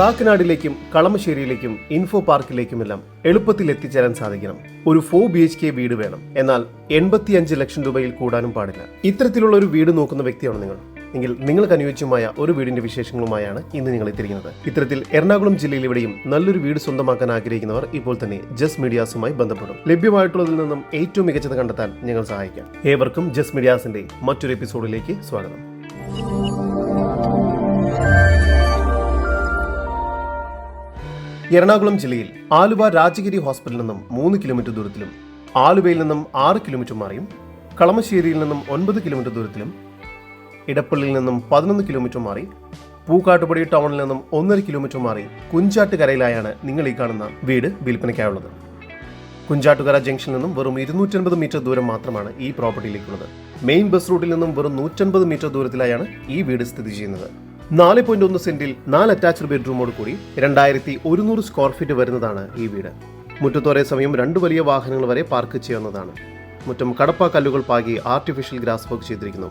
കാക്കനാടിലേക്കും കളമശ്ശേരിയിലേക്കും info പാർക്കിലേക്കുമെല്ലാം എളുപ്പത്തിൽ എത്തിച്ചേരാൻ സാധിക്കണം. ഒരു ഫോർ ബി എച്ച് കെ വീട് വേണം. എന്നാൽ എൺപത്തിയഞ്ച് ലക്ഷം രൂപയിൽ കൂടാനും പാടില്ല. ഇത്തരത്തിലുള്ള ഒരു വീട് നോക്കുന്ന വ്യക്തിയാണ് നിങ്ങൾ? എങ്കിൽ നിങ്ങൾക്ക് അനുയോജ്യമായ ഒരു വീടിന്റെ വിശേഷങ്ങളുമായാണ് ഇന്ന് നിങ്ങൾ എത്തിയിരിക്കുന്നത്. ഇത്തരത്തിൽ എറണാകുളം ജില്ലയിൽ ഇവിടെയും നല്ലൊരു വീട് സ്വന്തമാക്കാൻ ആഗ്രഹിക്കുന്നവർ ഇപ്പോൾ തന്നെ ജസ് മീഡിയാസുമായി ബന്ധപ്പെടും. ലഭ്യമായിട്ടുള്ളതിൽ നിന്നും ഏറ്റവും മികച്ചത് കണ്ടെത്താൻ ഞങ്ങൾ സഹായിക്കാം. ഏവർക്കും ജസ് മീഡിയാസിന്റെ മറ്റൊരു എപ്പിസോഡിലേക്ക് സ്വാഗതം. എറണാകുളം ജില്ലയിൽ ആലുവ രാജഗിരി ഹോസ്പിറ്റലിൽ നിന്നും മൂന്ന് കിലോമീറ്റർ ദൂരത്തിലും ആലുവയിൽ നിന്നും ആറ് കിലോമീറ്റർ മാറിയും കളമശ്ശേരിയിൽ നിന്നും ഒൻപത് കിലോമീറ്റർ ദൂരത്തിലും ഇടപ്പള്ളിയിൽ നിന്നും പതിനൊന്ന് കിലോമീറ്റർ മാറി പൂക്കാട്ടുപടി ടൗണിൽ നിന്നും ഒന്നര കിലോമീറ്റർ മാറി കുഞ്ചാട്ടുകരയിലായാണ് നിങ്ങൾ ഈ കാണുന്ന വീട് വിൽപ്പനയ്ക്കായുള്ളത്. കുഞ്ചാട്ടുകര ജംഗ്ഷനിൽ നിന്നും വെറും ഇരുന്നൂറ്റൻപത് മീറ്റർ ദൂരം മാത്രമാണ് ഈ പ്രോപ്പർട്ടിയിലേക്കുള്ളത്. മെയിൻ ബസ് റൂട്ടിൽ നിന്നും വെറും നൂറ്റൻപത് മീറ്റർ ദൂരത്തിലായാണ് ഈ വീട് സ്ഥിതി ചെയ്യുന്നത്. നാല് പോയിന്റ് ഒന്ന് സെന്റിൽ നാല് അറ്റാച്ച്ഡ് ബെഡ്റൂമോട് കൂടി രണ്ടായിരത്തി ഒരുന്നൂറ് സ്ക്വയർ ഫീറ്റ് വരുന്നതാണ് ഈ വീട്. മുറ്റത്തോരേ സമയം രണ്ട് വലിയ വാഹനങ്ങൾ വരെ പാർക്ക് ചെയ്യുന്നതാണ്. മുറ്റം കടപ്പ കല്ലുകൾ പാകി ആർട്ടിഫിഷ്യൽ ഗ്രാസ് വർക്ക് ചെയ്തിരിക്കുന്നു.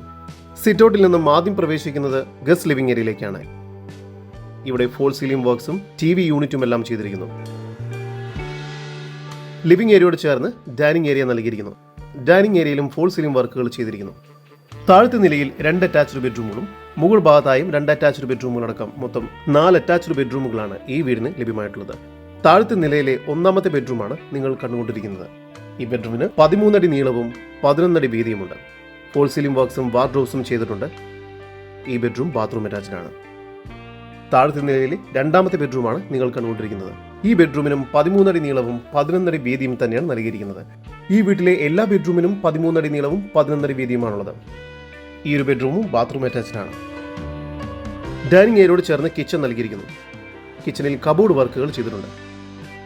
സിറ്റൗട്ടിൽ നിന്നും ആദ്യം പ്രവേശിക്കുന്നത് ഗസ്റ്റ് ലിവിംഗ് ഏരിയയിലേക്കാണ് ഇവിടെ ഫോൾ സീലിംഗ് വർക്ക്സും ടി വി യൂണിറ്റും എല്ലാം ചെയ്തിരിക്കുന്നു. ലിവിംഗ് ഏരിയയോട് ചേർന്ന് ഡൈനിങ് ഏരിയ നൽകിയിരിക്കുന്നു. ഡൈനിങ് ഏരിയയിലും ഫോൾ സീലിംഗ് വർക്കുകൾ ചെയ്തിരിക്കുന്നു. താഴത്തെ നിലയിൽ രണ്ട് അറ്റാച്ച്ഡ് ബെഡ്റൂമുകളും മുകൾ ഭാഗത്തായും രണ്ട് അറ്റാച്ച്ഡ് ബെഡ്റൂമുകളടക്കം മൊത്തം നാല് അറ്റാച്ച്ഡ് ബെഡ്റൂമുകളാണ് ഈ വീടിന് ലഭ്യമായിട്ടുള്ളത്. താഴത്തെ നിലയിലെ ഒന്നാമത്തെ ബെഡ്റൂമാണ് നിങ്ങൾ കണ്ടുകൊണ്ടിരിക്കുന്നത്. ഈ ബെഡ്റൂമിന് പതിമൂന്നടി നീളവും പതിനൊന്നടി വീതിയുമുണ്ട്. ഫോൾ സീലിംഗ് വർക്ക്സും വാർഡ്രോബ്സും ചെയ്തിട്ടുണ്ട്. ഈ ബെഡ്റൂം ബാത്റൂം അറ്റാച്ച്ഡ് ആണ്. താഴത്തെ നിലയിലെ രണ്ടാമത്തെ ബെഡ്റൂമാണ് നിങ്ങൾ കണ്ടുകൊണ്ടിരിക്കുന്നത്. ഈ ബെഡ്റൂമിനും പതിമൂന്നടി നീളവും പതിനൊന്നടി വീതിയും തന്നെയാണ് നൽകിയിരിക്കുന്നത്. ഈ വീട്ടിലെ എല്ലാ ബെഡ്റൂമിനും പതിമൂന്നടി നീളവും പതിനൊന്നടി വീതിയുമാണുള്ളത്. ഈ ഒരു ബെഡ്റൂമും ബാത്റൂം അറ്റാച്ച്ഡ് ആണ് ഡൈനിങ് ഏരിയയോട് ചേർന്ന് കിച്ചൺ നൽകിയിരിക്കുന്നു. കിച്ചണിൽ കബോർഡ് വർക്കുകൾ ചെയ്തിട്ടുണ്ട്.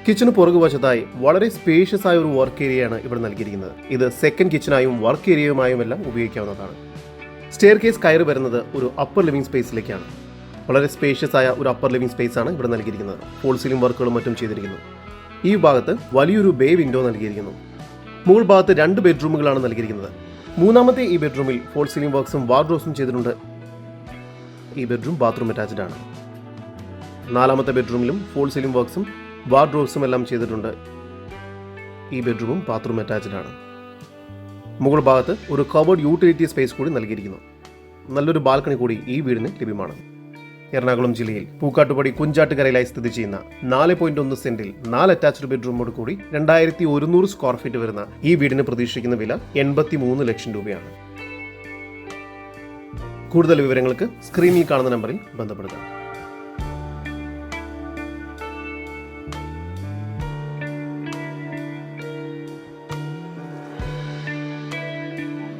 കിച്ചണ് പുറകുവശത്തായി വളരെ സ്പേഷ്യസ് ആയ ഒരു വർക്ക് ഏരിയയാണ് ഇവിടെ നൽകിയിരിക്കുന്നത്. ഇത് സെക്കൻഡ് കിച്ചനായും വർക്ക് ഏരിയയുമായും എല്ലാം ഉപയോഗിക്കാവുന്നതാണ്. സ്റ്റെയർ കേസ് കയറി വരുന്നത് ഒരു അപ്പർ ലിവിംഗ് സ്പേസിലേക്കാണ് വളരെ സ്പേഷ്യസ് ആയ ഒരു അപ്പർ ലിവിംഗ് സ്പേസ് ആണ് ഇവിടെ നൽകിയിരിക്കുന്നത്. ഫോൾ സീലിംഗ് വർക്കുകളും മറ്റും ചെയ്തിരിക്കുന്നു. ഈ ഭാഗത്ത് വലിയൊരു ബേ വിൻഡോ നൽകിയിരിക്കുന്നു. മുകൾ ഭാഗത്ത് രണ്ട് ബെഡ്റൂമുകളാണ് നൽകിയിരിക്കുന്നത്. മൂന്നാമത്തെ ഈ ബെഡ്റൂമിൽ ഫോൾ സീലിംഗ് വർക്ക്സും വാർഡ്രോസും ചെയ്തിട്ടുണ്ട്. ഈ ബെഡ്റൂം ബാത്റൂം അറ്റാച്ച്ഡ് ആണ്. നാലാമത്തെ ബെഡ്റൂമിലും ഫോൾ സീലിംഗ് വർക്ക്സും വാർഡ്രോസും എല്ലാം ചെയ്തിട്ടുണ്ട്. ഈ ബെഡ്റൂമും ബാത്റൂം അറ്റാച്ച്ഡ് ആണ്. മുകൾ ഭാഗത്ത് ഒരു കവേർഡ് യൂട്ടിലിറ്റി സ്പേസ് കൂടി നൽകിയിരിക്കുന്നു. നല്ലൊരു ബാൽക്കണി കൂടി ഈ വീടിന് ലഭ്യമാണ്. എറണാകുളം ജില്ലയിൽ പൂക്കാട്ടുപടി കുഞ്ചാട്ടുകരയിലായി സ്ഥിതി ചെയ്യുന്ന നാല് പോയിന്റ് ഒന്ന് സെന്റിൽ നാല് അറ്റാച്ച്ഡ് ബെഡ്റൂമോട് കൂടി രണ്ടായിരത്തി ഒരുന്നൂറ് സ്ക്വയർ ഫീറ്റ് വരുന്ന ഈ വീടിന് പ്രതീക്ഷിക്കുന്ന വില എൺപത്തി മൂന്ന് ലക്ഷം രൂപയാണ്. കൂടുതൽ വിവരങ്ങൾക്ക് സ്ക്രീനിൽ കാണുന്ന നമ്പറിൽ ബന്ധപ്പെടുക.